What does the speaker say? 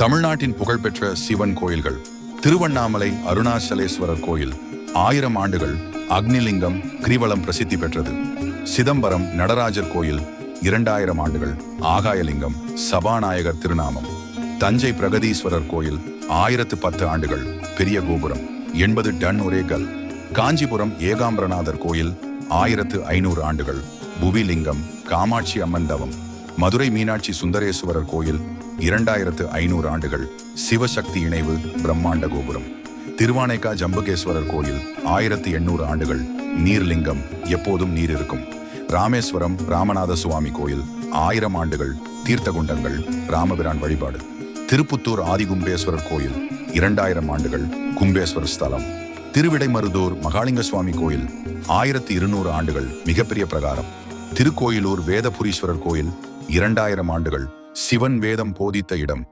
தமிழ்நாட்டின் புகழ்பெற்ற சிவன் கோயில்கள் திருவண்ணாமலை அருணாச்சலேஸ்வரர் கோயில் ஆயிரம் ஆண்டுகள் அக்னிலிங்கம் கிரிவலம் பிரசித்தி பெற்றது. சிதம்பரம் நடராஜர் கோயில் இரண்டாயிரம் ஆண்டுகள் ஆகாயலிங்கம் சபாநாயகர் திருநாமம். தஞ்சை பிரகதீஸ்வரர் கோயில் ஆயிரத்து பத்து ஆண்டுகள் பெரிய கோபுரம் எண்பது டன் ஒரே கல் காஞ்சிபுரம் ஏகாம்பரநாதர் கோயில் ஆயிரத்து ஐநூறு ஆண்டுகள் புவிலிங்கம் காமாட்சி அம்மன் தவம். மதுரை மீனாட்சி சுந்தரேஸ்வரர் கோயில் இரண்டாயிரத்து ஐநூறு ஆண்டுகள் சிவசக்தி இணைவு பிரம்மாண்ட கோபுரம். திருவானைக்கா ஜம்புகேஸ்வரர் கோயில் ஆயிரத்து எண்ணூறு ஆண்டுகள் நீர்லிங்கம் எப்போதும் நீர் இருக்கும் ராமேஸ்வரம் ராமநாத சுவாமி கோயில் ஆயிரம் ஆண்டுகள் தீர்த்தகுண்டங்கள் ராமபிரான் வழிபாடு. திருப்புத்தூர் ஆதிகும்பேஸ்வரர் கோயில் இரண்டாயிரம் ஆண்டுகள் கும்பேஸ்வரர் ஸ்தலம். திருவிடைமருதூர் மகாலிங்க சுவாமி கோயில் ஆயிரத்தி இருநூறு ஆண்டுகள் மிகப்பெரிய பிரகாரம். திருக்கோயிலூர் வேதபுரீஸ்வரர் கோயில் இரண்டாயிரம் ஆண்டுகள் சிவன் வேதம் போதித்த இடம்.